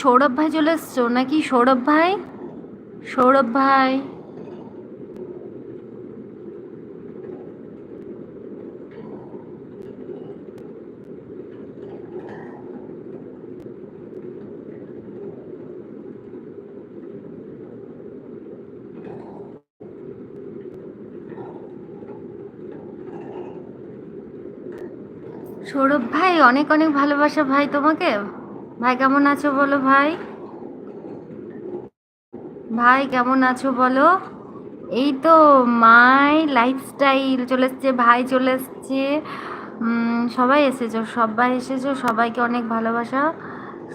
সৌরভ ভাই চলে এসছো নাকি? সৌরভ ভাই? সৌরভ ভাই। সৌরভ ভাই, অনেক অনেক ভালোবাসা ভাই তোমাকে। ভাই কেমন আছো বলো ভাই? ভাই কেমন আছো বলো? এই তো মাই লাইফস্টাইল চলে এসছে ভাই চলে এসছে। সবাই এসেছ সবাই এসেছ সবাইকে অনেক ভালোবাসা।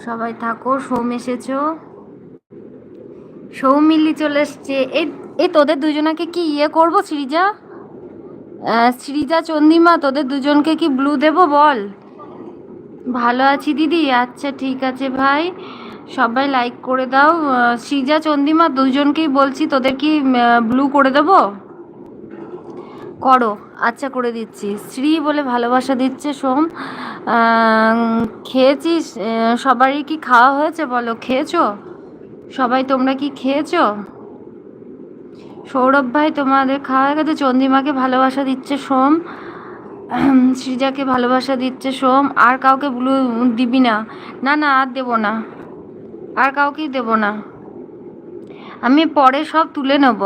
সবাই থাকো সৌম এসেছ। সৌমিলি চলে এসছে। এই এই তোদের দুজনাকে কি ইয়ে করব আহ, সৃজা চন্দিমা তোদের দুজনকে কি ব্লু দেবো বল। ভালো আছি, দিদি? আচ্ছা ঠিক আছে ভাই। সবাই লাইক করে দাও। সৃজা, চন্দিমা দুজনকেই বলছি, তোদের কি ব্লু করে দেবো? করো। আচ্ছা করে দিচ্ছি। শ্রী বলে ভালোবাসা দিচ্ছে, সোম। খেয়েছিস? সবারই কি খাওয়া হয়েছে বলো? খেয়েছো? সবাই তোমরা কি খেয়েছো? সৌরভ ভাই তোমাদের খাওয়া গেছে, চন্দিমাকে ভালোবাসা দিচ্ছে, সোম। সৃজাকে ভালোবাসা দিচ্ছে সোম, আর কাউকে ব্লু দিবি না। না না, আর দেবো না। আর কাউকেই দেবো না। আমি পরে সব তুলে নেব।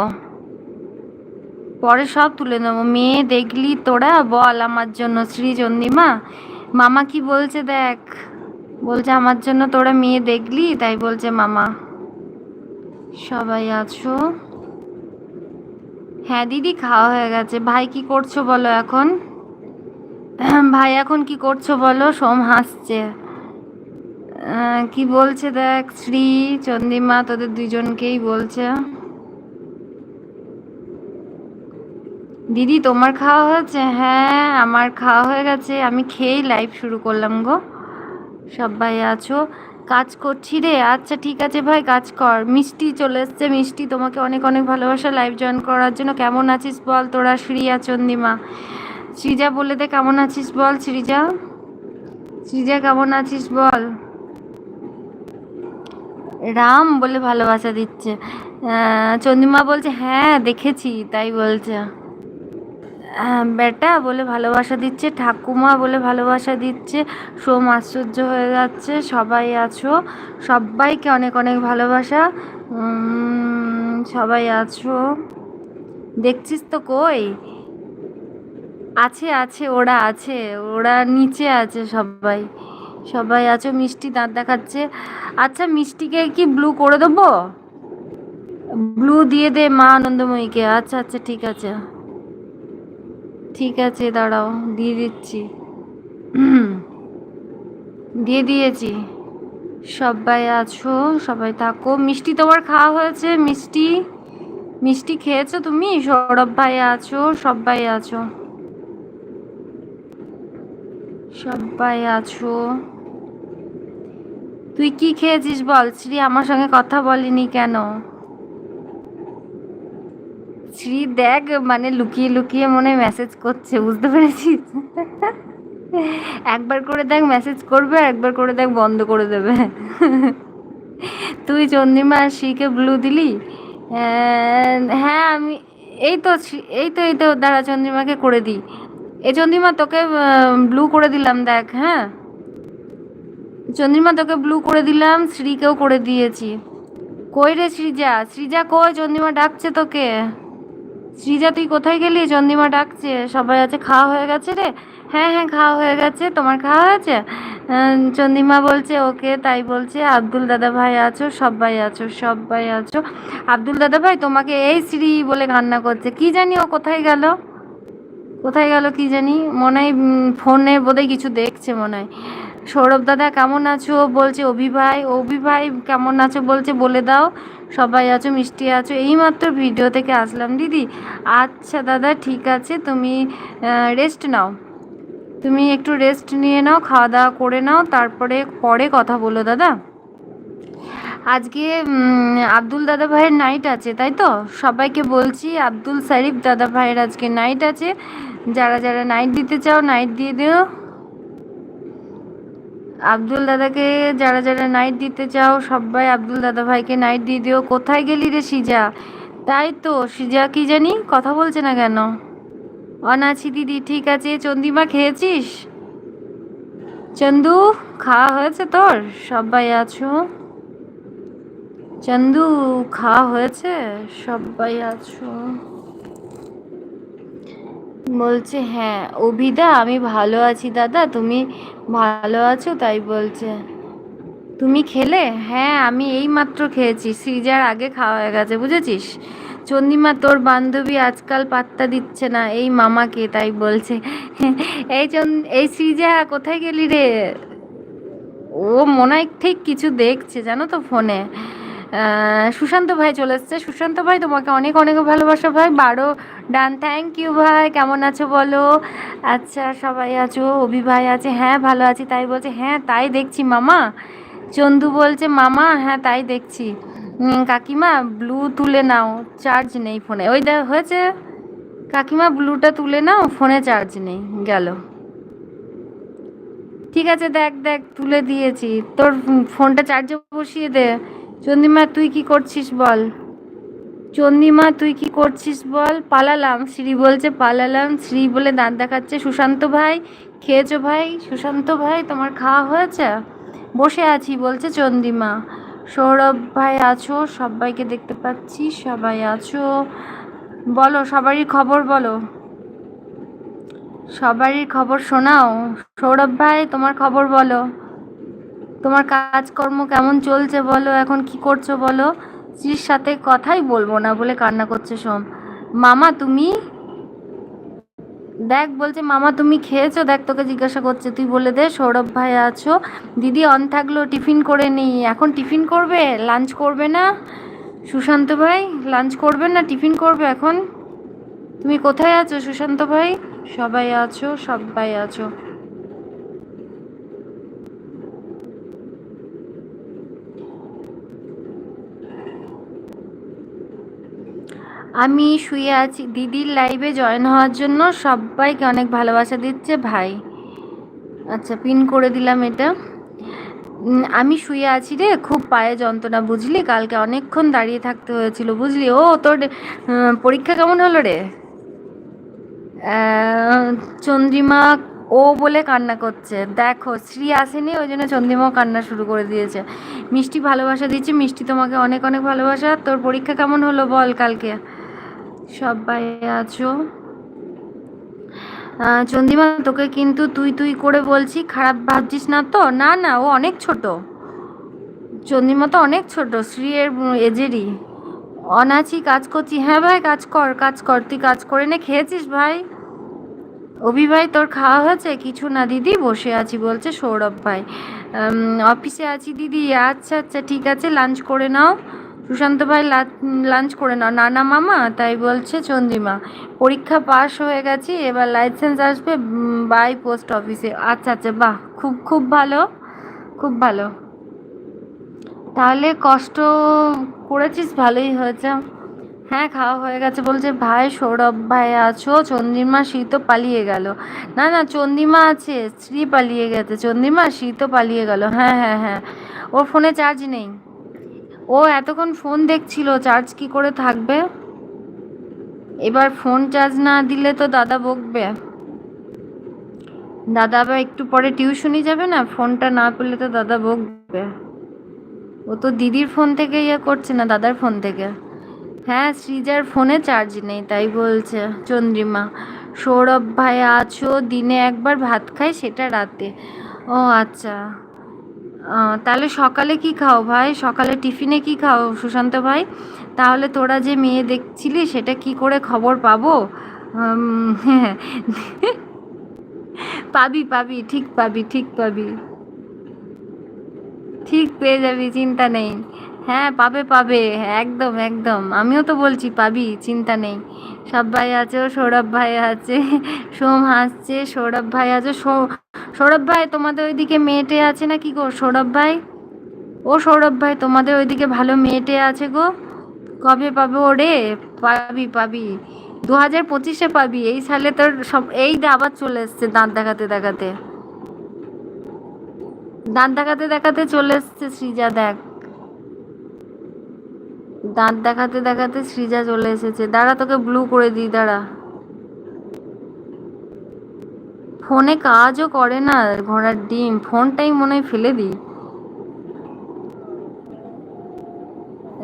পরে সব তুলে নেব। মেয়ে দেখলি তোরা? বল আমার জন্য। শ্রী চন্দিমা মামা কি বলছে দেখ। বলছে, আমার জন্য তোরা মেয়ে দেখলি? তাই বলছে, মামা, সবাই আছো? হ্যাঁ দিদি, খাওয়া হয়ে গেছে। ভাই, কি করছ বলো এখন? ভাই, এখন কি করছ বলো? সোম হাসছে। কি বলছে দেখ, শ্রী, চন্দিমা, তোদের দুজনকেই বলছে। দিদি, তোমার খাওয়া হয়েছে? হ্যাঁ আমার খাওয়া হয়ে গেছে। আমি খেয়েই লাইভ শুরু করলাম গো। সবাই আছো। কাজ করছি রে। আচ্ছা ঠিক আছে ভাই, কাজ কর। মিষ্টি চলে এসছে। মিষ্টি, তোমাকে অনেক অনেক ভালোবাসা লাইভ জয়েন করার জন্য। কেমন আছিস বল? তোরা, শ্রিয়া, চন্দিমা। সৃজা বলে দে, কেমন আছিস বল সৃজা সৃজা কেমন আছিস বল? রাম বলে ভালোবাসা দিচ্ছে। চন্দিমা বলছে হ্যাঁ দেখেছি, তাই বলছে। বেটা বলে ভালোবাসা দিচ্ছে, ঠাকুমা বলে ভালোবাসা দিচ্ছে, সোম আশ্চর্য হয়ে যাচ্ছে, সবাই আছো, সবাইকে অনেক অনেক ভালোবাসা সবাই আছো। দেখছিস তো কই? আছে আছে, ওরা আছে, ওরা নিচে আছে সবাই। সবাই আছো, মিষ্টি দাঁত দেখাচ্ছে। আচ্ছা মিষ্টিকে কি ব্লু করে দেবো? ব্লু দিয়ে দে মা আনন্দময়ীকে আচ্ছা আচ্ছা ঠিক আছে। ঠিক আছে, দাঁড়াও, দিয়ে দিচ্ছি। দিয়ে দিয়েছি। সবাই আছো, সবাই থাকো। মিষ্টি, তোমার খাওয়া হয়েছে? মিষ্টি? মিষ্টি খেয়েছো তুমি? সৌরভ ভাই আছো, সবাই আছো। সবাই আছো। তুই কি খেয়েছিস বল? শ্রী আমার সঙ্গে কথা বলিনি কেন? শ্রী দেখ মানে লুকিয়ে লুকিয়ে মনে মেসেজ করছে, বুঝতে পেরেছিস? একবার করে দেখ মেসেজ করবে একবার করে দেখ বন্ধ করে দেবে। তুই চন্দ্রিমা আর শ্রীকে ব্লু দিলি? হ্যাঁ আমি, এই তো এই তো এই তো, দাঁড়া, চন্দ্রিমাকে করে দিই। এ চন্দ্রিমা, তোকে ব্লু করে দিলাম, দেখ হ্যাঁ? চন্দ্রিমা, তোকে ব্লু করে দিলাম, শ্রীকেও করে দিয়েছি। কই রে সৃজা সৃজা কই? চন্দ্রিমা ডাকছে তোকে। সৃজা তুই কোথায় গেলি? চন্দ্রিমা ডাকছে। সবাই আছে, খাওয়া হয়ে গেছে রে? হ্যাঁ হ্যাঁ খাওয়া হয়ে গেছে। তোমার খাওয়া হয়েছে? চন্দ্রিমা বলছে, ওকে, তাই বলছে, আব্দুল দাদা ভাই আছো, সবাই আছো সবাই আছো। আব্দুল দাদা ভাই, তোমাকে এই শ্রী বলে কান্না করছে। কি জানি ও কোথায় গেল? কোথায় গেল কি জানি? মনে হয় ফোনে বোধহয় কিছু দেখছে মনে হয় সৌরভ দাদা, কেমন আছো? বলছে অভি ভাই অভি ভাই কেমন আছো? বলছে, বলে দাও। সবাই আছো, মিষ্টি আছো। এইমাত্র ভিডিও থেকে আসলাম, দিদি। আচ্ছা দাদা, ঠিক আছে, তুমি রেস্ট নাও। তুমি একটু রেস্ট নিয়ে নাও, খাওয়া দাওয়া করে নাও, তারপরে পরে কথা বলো দাদা। আজকে আব্দুল দাদা ভাইয়ের নাইট আছে, তাই তো? সবাইকে বলছি, আব্দুল শরীফ দাদা ভাইয়ের আজকে নাইট আছে। যারা যারা নাইট দিতে চাও নাইট দিয়ে দিও। আব্দুল দাদাকে যারা যারা নাইট দিতে চাও, সবাই আব্দুল দাদা ভাইকে নাইট দিয়ে দিও। কোথায় গেলি রে সিজা? তাই তো, সিজা কি জানি? কথা বলছে না কেন? অনাছি দিদি, ঠিক আছে। চন্দিমা, খেয়েছিস? চন্দু, খাওয়া হয়েছে তোর? সবাই আছো? চন্দু, খাওয়া হয়েছে? সবাই আছো? বলছে হ্যাঁ অভিদা, আমি ভালো আছি দাদা, তুমি ভালো আছো? তাই বলছে, তুমি খেলে? হ্যাঁ আমি এই মাত্র খেয়েছি, সৃজার আগে খাওয়া হয়ে গেছে, বুঝেছিস? চন্দিমা, তোর বান্ধবী আজকাল পাত্তা দিচ্ছে না, এই মামাকে, তাই বলছে, এই এই সৃজা, কোথায় গেলি রে? ও মনে হয় ঠিক কিছু দেখছে, জানো তো ফোনে। সুশান্ত ভাই চলে এসছে। সুশান্ত ভাই, তোমাকে অনেক অনেক ভালোবাসা ভাই। বারো, ডান। থ্যাংক ইউ ভাই। কেমন আছো বলো? আচ্ছা সবাই আছো? অভি ভাই আছে? হ্যাঁ ভালো আছি। তাই বলছে হ্যাঁ তাই দেখছি, মামা। চন্দু বলছে, মামা হ্যাঁ তাই দেখছি। কাকিমা ব্লু তুলে নাও চার্জ নেই ফোনে ওই দেখ হয়েছে? কাকিমা ব্লুটা তুলে নাও ফোনে চার্জ নেই। গেল। ঠিক আছে, দেখ দেখ, তুলে দিয়েছি। তোর ফোনটা চার্জে বসিয়ে দে। চন্দিমা, তুই কি করছিস বল? চন্দিমা, তুই কি করছিস বল? পালালাম, শ্রী বলছে পালালাম, শ্রী বলে দাঁত দেখাচ্ছে, সুশান্ত ভাই, খেয়েছো ভাই? সুশান্ত ভাই, তোমার খাওয়া হয়েছে? বসে আছি, বলছে চন্দিমা। সৌরভ ভাই আছো, সবাইকে দেখতে পাচ্ছি, সবাই আছো। বলো, সবারই খবর বলো। সবারই খবর শোনাও। সৌরভ ভাই, তোমার খবর বলো। তোমার কাজকর্ম কেমন চলছে বলো? এখন কি করছ বলো? স্ত্রীর সাথে কথাই বলব না বলে কান্না করছে সোম। মামা, তুমি? দেখ, বলছে, মামা, তুমি খেয়েছো? দেখ, তোকে জিজ্ঞাসা করছে। তুই বলে দে, সৌরভ ভাই আছো। দিদি অন থাকল, টিফিন করে নিই। এখন টিফিন করবে? লাঞ্চ করবে না? সুশান্ত ভাই, লাঞ্চ করবে না? টিফিন করবে এখন? তুমি কোথায় আছো সুশান্ত ভাই? সবাই আছো সবাই আছো। আমি শুয়ে আছি। দিদির লাইভে জয়েন হওয়ার জন্য সবাইকে অনেক ভালোবাসা দিচ্ছে ভাই। আচ্ছা পিন করে দিলাম এটা। আমি শুয়ে আছি রে, খুব পায়ে যন্ত্রণা, বুঝলি? কালকে অনেকক্ষণ দাঁড়িয়ে থাকতে হয়েছিল, বুঝলি? ও, তোর পরীক্ষা কেমন হলো রে? চন্দ্রিমা, ও বলে কান্না করছে। দেখো শ্রী আসেনি, ওই জন্য চন্দ্রিমাও কান্না শুরু করে দিয়েছে। মিষ্টি ভালোবাসা দিচ্ছে, মিষ্টি তোমাকে অনেক অনেক ভালোবাসা। তোর পরীক্ষা কেমন হলো বল কালকে? সবাই আছো। আহ, চন্দ্রিমা তোকে কিন্তু তুই তুই করে বলছি খারাপ ভাবছিস না তো? না না ও অনেক ছোট। চন্দ্রিমা তো অনেক ছোট শ্রী এর এজেরই। অনাছি কাজ করছি। হ্যাঁ ভাই কাজ কর কাজ কর। তুই কাজ করে নে খেয়েছিস ভাই? অভি ভাই তোর খাওয়া হয়েছে? কিছু না দিদি বসে আছি বলছে সৌরভ ভাই। অফিসে আছি দিদি। আচ্ছা আচ্ছা ঠিক আছে লাঞ্চ করে নাও। সুশান্ত ভাই লাঞ্চ করে নাও। নানা মামা, তাই বলছে চন্দ্রিমা পরীক্ষা পাশ হয়ে গেছি, এবার লাইসেন্স আসবে বাই পোস্ট অফিসে আচ্ছা আচ্ছা বাহ, খুব খুব ভালো খুব ভালো। তাহলে কষ্ট করেছিস, ভালোই হয়েছে। হ্যাঁ খাওয়া হয়ে গেছে বলছে, ভাই, সৌরভ ভাই আছো চন্দ্রিমা শীত পালিয়ে গেল। না না চন্দ্রিমা আছে শ্রী পালিয়ে গেছে। চন্দ্রিমা শীত পালিয়ে গেল। হ্যাঁ হ্যাঁ হ্যাঁ। ওর ফোনে চার্জ নেই। ও এতক্ষণ ফোন দেখছিল চার্জ কি করে থাকবে? এবার ফোন চার্জ না দিলে তো দাদা বকবে। দাদা আবার একটু পরে টিউশনি যাবে না? ফোনটা না পেলে তো দাদা বকবে। ও তো দিদির ফোন থেকে ইয়ে করছে না, দাদার ফোন থেকে। হ্যাঁ সৃজার ফোনে চার্জ নেই, তাই বলছে চন্দ্রিমা। সৌরভ ভাই আছো দিনে একবার ভাত খাই সেটা রাতে। ও আচ্ছা। তাহলে সকালে কি খাও ভাই? সকালে টিফিনে কি খাও সুশান্ত ভাই? তাহলে তোরা যে মেয়ে দেখছিলি, সেটা কি করে খবর পাবো? পাবি পাবি, ঠিক পাবি ঠিক পাবি। ঠিক পেয়ে যাবি, চিন্তা নেই। হ্যাঁ পাবে পাবে। একদম একদম। আমিও তো বলছি, পাবি, চিন্তা নেই। সব ভাই আছে সৌরভ ভাই আছে, সোম হাসছে, সৌরভ ভাই আছে। সৌরভ ভাই, তোমাদের ওইদিকে মেয়েটে আছে না কি গো? সৌরভ ভাই? ও সৌরভ ভাই, তোমাদের ওইদিকে ভালো মেয়েটে আছে গো? কবে পাবে ও রে? পাবি পাবি। দু হাজার পঁচিশে পাবি। এই সালে তোর সব, এই আবার চলে এসছে দাঁত দেখাতে দেখাতে। দাঁত দেখাতে দেখাতে চলে এসছে, সৃজা, দেখ। দাঁত দেখাতে দেখাতে সৃজা চলে এসেছে। দাঁড়া, তোকে ব্লু করে দিই, দাঁড়া। ফোনে কাজও করে না ঘোড়ার ডিম। ফোনটাই মনে হয় ফেলে দিই।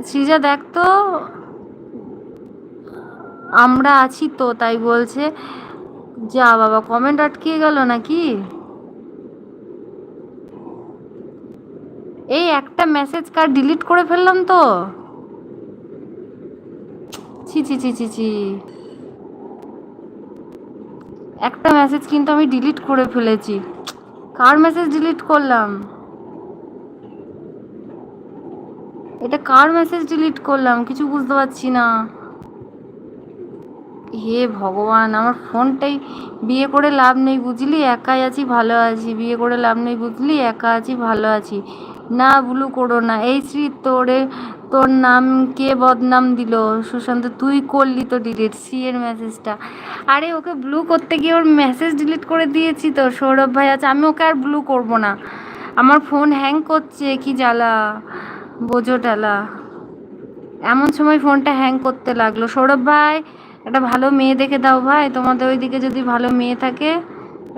সৃজা, দেখ তো। আমরা আছি তো, তাই বলছে। যা বাবা কমেন্ট আটকিয়ে গেল নাকি? এই একটা মেসেজ কার ডিলিট করে ফেললাম তো। ছি ছি ছি ছি ছি। একটা মেসেজ কিন্তু আমি ডিলিট করে ফেলেছি। কার মেসেজ ডিলিট করলাম? এটা কার মেসেজ ডিলিট করলাম? কিছু বুঝতে পারছি না। হে ভগবান, আমার ফোনটাই বিয়ে করে লাভ নেই, বুঝলি? একাই আছি, ভালো আছি। বিয়ে করে লাভ নেই, বুঝলি? একা আছি, ভালো আছি। না ব্লু করো না। এই শ্রী তোরে তোর নাম কে বদনাম দিল? সুশান্ত, তুই করলি তো ডিলিট সি এর মেসেজটা আরে, ওকে ব্লু করতে গিয়ে ওর মেসেজ ডিলিট করে দিয়েছি তো, সৌরভ ভাই। আছে আমি ওকে আর ব্লু করব না। আমার ফোন হ্যাং করছে, কি জ্বালা। বোঝো টালা। এমন সময় ফোনটা হ্যাং করতে লাগল। সৌরভ ভাই, একটা ভালো মেয়ে দেখে দাও ভাই। তোমাদের ওইদিকে যদি ভালো মেয়ে থাকে,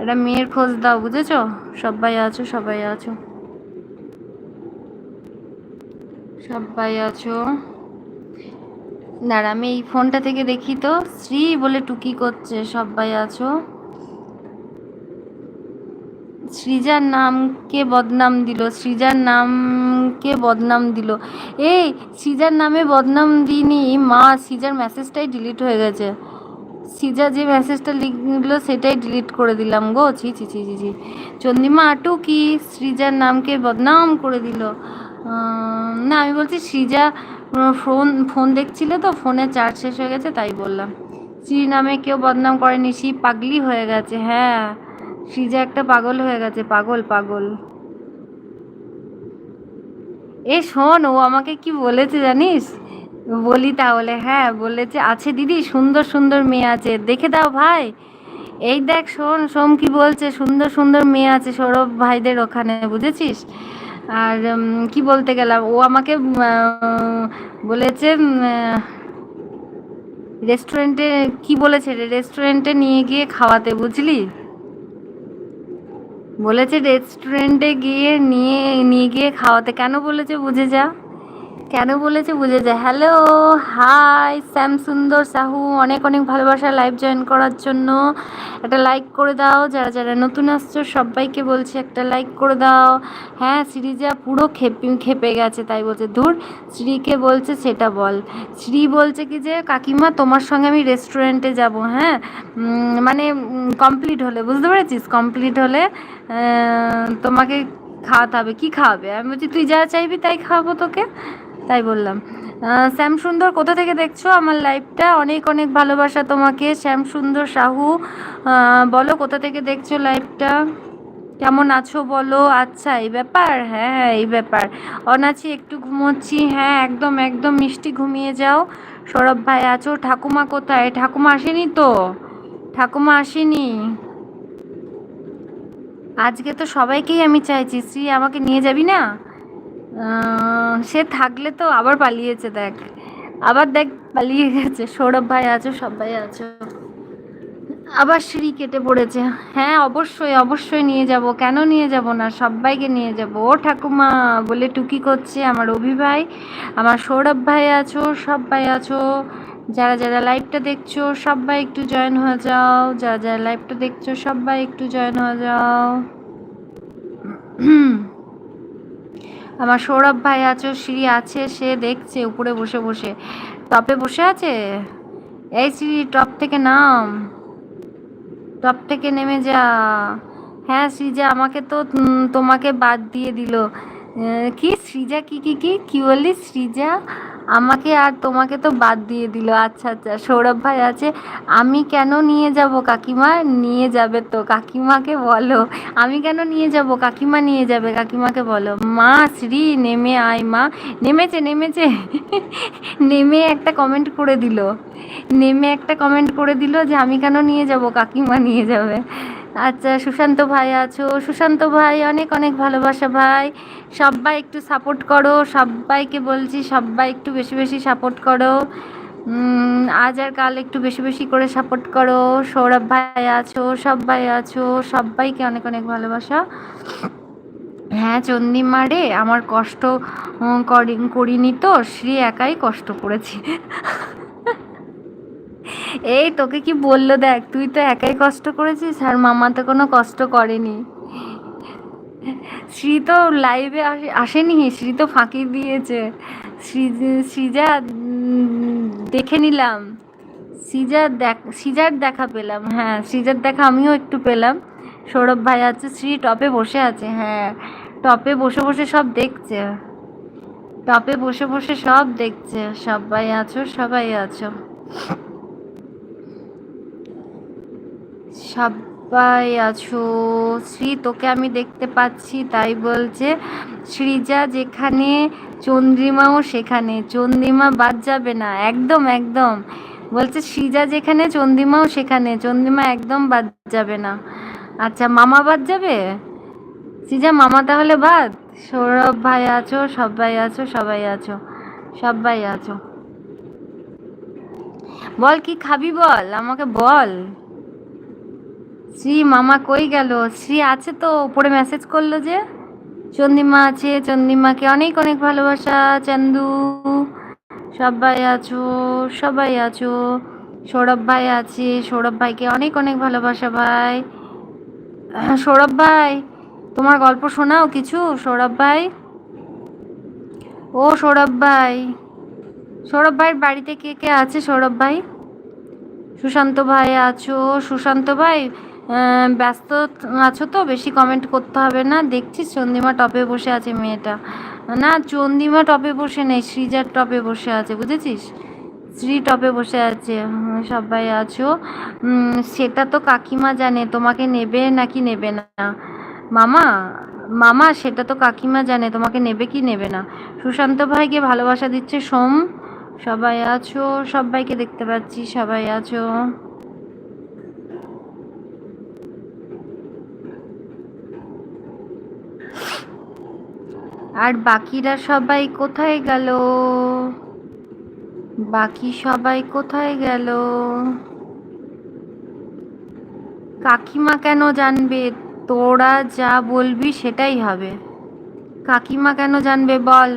একটা মেয়ের খোঁজ দাও, বুঝেছ? সবাই আছো সবাই আছো। সবাই আছো? দাঁড়া, আমি এই ফোনটা থেকে দেখি তো। শ্রী বলে টুকি করছে, সবাই আছো? সৃজার নামকে বদনাম দিল, সৃজার নামকে বদনাম দিল। এই, সৃজার নামে বদনাম দিইনি। মা, সৃজার মেসেজটাই ডিলিট হয়ে গেছে। সিজা যে মেসেজটা লিখলো, সেটাই ডিলিট করে দিলাম গো। ছি ছি ছি ছি ছি। চন্দিমা আটু কি? সৃজার নামকে বদনাম করে দিল। না, আমি বলছি সৃজা ফোন ফোন দেখছিল তো? ফোনে চার্জ শেষ হয়ে গেছে, তাই বললাম। শ্রী নামে কেউ বদনাম করেনি শ্রী পাগলি হয়ে গেছে হ্যাঁ। সৃজা একটা পাগল হয়ে গেছে, পাগল পাগল। এ, শোন, ও আমাকে কি বলেছে জানিস? বলি তাহলে হ্যাঁ বলেছে, আছে দিদি, সুন্দর সুন্দর মেয়ে আছে, দেখে দাও ভাই। এই দেখ, শোন, সোম কি বলছে, সুন্দর সুন্দর মেয়ে আছে সৌরভ ভাইদের ওখানে, বুঝেছিস? আর কি বলতে গেলাম? ও আমাকে বলেছে রেস্টুরেন্টে কি বলেছে? রেস্টুরেন্টে নিয়ে গিয়ে খাওয়াতে, বুঝলি? বলেছে রেস্টুরেন্টে গিয়ে নিয়ে নিয়ে গিয়ে খাওয়াতে। কেন বলেছে? বুঝে যা। কেন বলেছে বুঝে যায়। হ্যালো হাই শ্যাম সুন্দর সাহু অনেক অনেক ভালোবাসা লাইভ জয়েন করার জন্য। একটা লাইক করে দাও, যারা যারা নতুন আসছো, সবাইকে বলছি একটা লাইক করে দাও। হ্যাঁ শ্রীজা পুরো খেপে খেপে গেছে, তাই বলছে। ধুর, শ্রীকে বলছে সেটা বল। শ্রী বলছে কি যে, কাকিমা, তোমার সঙ্গে আমি রেস্টুরেন্টে যাব। হ্যাঁ মানে কমপ্লিট হলে, বুঝতে পেরেছিস? কমপ্লিট হলে তোমাকে খাওয়াতে হবে। কী খাওয়াবে? আমি বলছি, তুই যা চাইবি, তাই খাওয়াবো তোকে। তাই বললাম। শ্যাম সুন্দর কোথা থেকে দেখছ? আমার লাইফটা অনেক অনেক ভালোবাসা তোমাকে। শ্যাম সুন্দর সাহু বলো, কোথা থেকে দেখছ লাইফটা কেমন আছো বলো? আচ্ছা এই ব্যাপার? হ্যাঁ হ্যাঁ এই ব্যাপার। অনাছি, একটু ঘুমোচ্ছি। হ্যাঁ একদম একদম মিষ্টি ঘুমিয়ে যাও। সৌরভ ভাই, আছো? ঠাকুমা কোথায়? ঠাকুমা আসেনি তো? ঠাকুমা আসেনি। আজকে তো সবাইকেই আমি চাইছি। শ্রী, আমাকে নিয়ে যাবি না? সে থাকলে তো আবার পালিয়েছে, দেখ। আবার দেখ, পালিয়ে গেছে। সৌরভ ভাই আছো সবাই আছো। আবার সিঁড়ি কেটে পড়েছে। হ্যাঁ অবশ্যই অবশ্যই নিয়ে যাব। কেন নিয়ে যাব না? সবাইকে নিয়ে যাব। ও ঠাকুমা বলে টুকি করছে, আমার অভি ভাই, আমার সৌরভ ভাই আছো সবাই আছো। যারা যারা লাইভটা দেখছ সবাই একটু জয়েন হয়ে যাও। যারা যারা লাইভটা দেখছ সবাই একটু জয়েন হয়ে যাও। আমার সৌরভ ভাই আছো সিঁড়ি আছে, সে দেখছে উপরে বসে বসে। টপে বসে আছে? এই সিঁড়ি টপ থেকে নাম। টপ থেকে নেমে যা। হ্যাঁ সৃজা আমাকে তো তোমাকে বাদ দিয়ে দিল। কি সৃজা কি কি কি? কি বললি? সৃজা আমাকে আর তোমাকে তো বাদ দিয়ে দিল। আচ্ছা আচ্ছা সৌরভ ভাই আছে, আমি কেন নিয়ে যাব কাকিমা? নিয়ে যাবে তো, কাকিমাকে বলো। আমি কেন নিয়ে যাব? কাকিমা নিয়ে যাবে, কাকিমাকে বলো। মা, শ্রী, নেমে আয় মা। নেমেছে নেমেছে। নেমে একটা কমেন্ট করে দিল। নেমে একটা কমেন্ট করে দিল যে আমি কেন নিয়ে যাব? কাকিমা নিয়ে যাবে। আচ্ছা সুশান্ত ভাই আছো। সুশান্ত ভাই, অনেক অনেক ভালোবাসা ভাই। সবাই একটু সাপোর্ট করো। সবাইকে বলছি সবাই একটু বেশি বেশি সাপোর্ট করো। আজ আর কাল একটু বেশি বেশি করে সাপোর্ট করো। সৌরভ ভাই আছো সবাই আছো। সবাইকে অনেক অনেক ভালোবাসা। হ্যাঁ চন্দিমা রে, আমার কষ্ট করি- করিনি তো। শ্রী একাই কষ্ট করেছি। এই তোকে কি বলল দেখ, তুই তো একাই কষ্ট করেছিস আর মামা তো কোনো কষ্ট করেনি। শ্রী তো লাইভে আসেনি, শ্রী তো ফাঁকি দিয়েছে। শ্রীজা দেখে নিলাম। সিজার দেখ সিজার দেখা পেলাম হ্যাঁ সিজার দেখা আমিও একটু পেলাম। সৌরভ ভাই আছে, শ্রী টপে বসে আছে হ্যাঁ টপে বসে বসে সব দেখছে। টপে বসে বসে সব দেখছে, সবাই আছো সবাই আছো। সবাই আছো? শ্রী, তোকে আমি দেখতে পাচ্ছি, তাই বলছে। শ্রীজা যেখানে, চন্দ্রিমাও সেখানে। চন্দ্রিমা বাদ যাবে না, একদম একদম। বলছে শ্রীজা যেখানে, চন্দ্রিমাও সেখানে। চন্দ্রিমা একদম বাদ যাবে না। আচ্ছা মামা বাদ যাবে? শ্রীজা মামা তাহলে বাদ? সৌরভ ভাই আছো, সবাই আছো সবাই আছো সবাই আছো। বল, কি খাবি বল? আমাকে বল। শ্রী মামা কই গেল? শ্রী আছে তো, উপরে মেসেজ করল যে চন্দিমা আছে চন্দিমাকে অনেক অনেক ভালোবাসা, চান্দু সবাই আছো সবাই আছো, সৌরভ ভাই আছে, সৌরভ ভাইকে অনেক অনেক ভালোবাসা ভাই। সৌরভ ভাই, তোমার গল্প শোনাও কিছু? সৌরভ ভাই? ও সৌরভ ভাই, সৌরভ ভাইয়ের বাড়িতে কে কে আছে সৌরভ ভাই? সুশান্ত ভাই আছো, সুশান্ত ভাই ব্যস্ত আছো তো, বেশি কমেন্ট করতে হবে না। দেখছি চন্দিমা টপে বসে আছে মেয়েটা। না, চন্দিমা টপে বসে নেই শ্রীজার টপে বসে আছে, বুঝেছিস? শ্রী টপে বসে আছে সবাই আছো। সেটা তো কাকিমা জানে, তোমাকে নেবে নাকি নেবে না? মামা মামা, সেটা তো কাকিমা জানে, তোমাকে নেবে কি নেবে না? সুশান্ত ভাইকে ভালোবাসা দিচ্ছে সোম। সবাই আছো, সবাইকে দেখতে পাচ্ছি, সবাই আছো। আর বাকিরা সবাই কোথায় গেল? বাকি সবাই কোথায় গেল? কাকিমা কেন জানবে? তোরা যা বলবি সেটাই হবে। কাকিমা কেন জানবে বল?